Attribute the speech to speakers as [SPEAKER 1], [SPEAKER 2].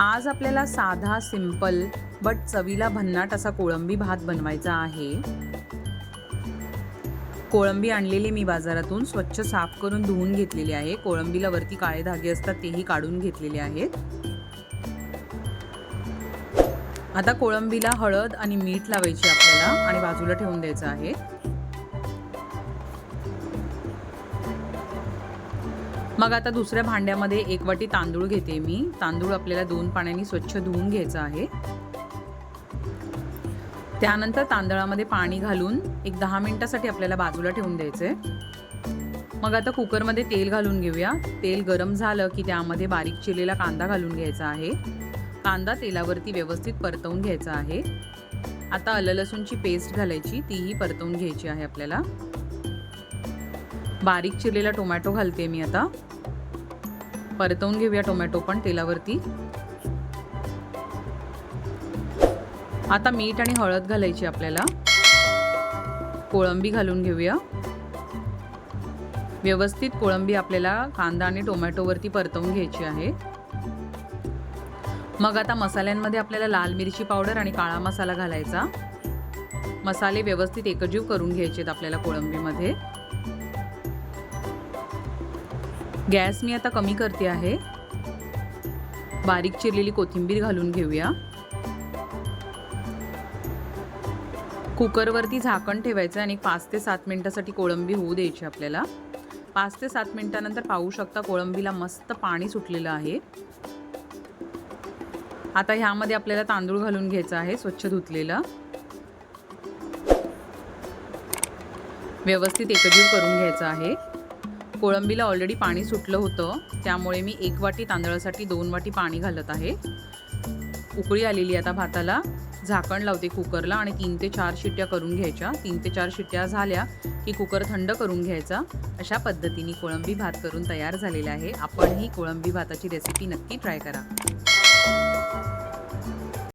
[SPEAKER 1] आज आपल्याला साधा सिंपल बट चवीला भन्नाट असा कोळंबी भात बनवायचा आहे. कोळंबी आणलेली मी बाजारातून स्वच्छ साफ करून धुवून घेतलेली आहे. कोळंबीला वरती काळे धागे असतात तेही काढून घेतलेले आहेत. आता कोळंबीला हळद आणि मीठ लावायची आपल्याला आणि बाजूला ठेवून द्यायचं आहे. मग आता दुसऱ्या भांड्यामध्ये एक वाटी तांदूळ घेते मी. तांदूळ आपल्याला दोन पाण्याने स्वच्छ धुवून घ्यायचं आहे. त्यानंतर तांदळामध्ये पाणी घालून एक दहा मिनिटासाठी आपल्याला बाजूला ठेवून द्यायचंय. मग आता कुकरमध्ये तेल घालून घेऊया. तेल गरम झालं की त्यामध्ये बारीक चिरलेला कांदा घालून घ्यायचा आहे. कांदा तेलावरती व्यवस्थित परतवून घ्यायचा आहे. आता आलं लसूणची पेस्ट घालायची तीही परतवून घ्यायची आहे आपल्याला. बारीक चिरलेला टोमॅटो घालते मी आता. परतवून घेऊया टोमॅटो पण तेलावरती. आता मीठ आणि हळद घालायची आपल्याला. कोळंबी घालून घेऊया. व्यवस्थित कोळंबी आपल्याला कांदा आणि टोमॅटोवरती परतवून घ्यायची आहे. मग आता मसाल्यांमध्ये आपल्याला लाल मिरची पावडर आणि काळा मसाला घालायचा. मसाले व्यवस्थित एकजीव करून घ्यायचे आहेत आपल्याला कोळंबीमध्ये. गॅस मी आता कमी करते आहे. बारीक चिरलेली कोथिंबीर घालून घेऊया. कुकरवरती झाकण ठेवायचं आणि पाच ते सात मिनटासाठी कोळंबी होऊ द्यायची आपल्याला. पाच ते सात मिनटानंतर पाहू शकता कोळंबीला मस्त पाणी सुटलेलं आहे. आता ह्यामध्ये आपल्याला तांदूळ घालून घ्यायचा आहे स्वच्छ धुतलेला. व्यवस्थित एकजीव करून घ्यायचं आहे. कोळंबीला ऑलरेडी पाणी सुटलं होतं. त्यामुळे मी एक वाटी तांदळासाठी दोन वाटी पाणी घालत आहे. उकळी आलेली आता भाताला. झाकण लावते कुकरला आणि तीन ते चार शिट्ट्या करून घ्यायच्या. तीन ते चार शिट्ट्या झाल्या की कुकर थंड करून घ्यायचा. अशा पद्धतीने कोळंबी भात करून तयार झालेला आहे. आपण ही कोळंबी भाताची रेसिपी नक्की ट्राय करा.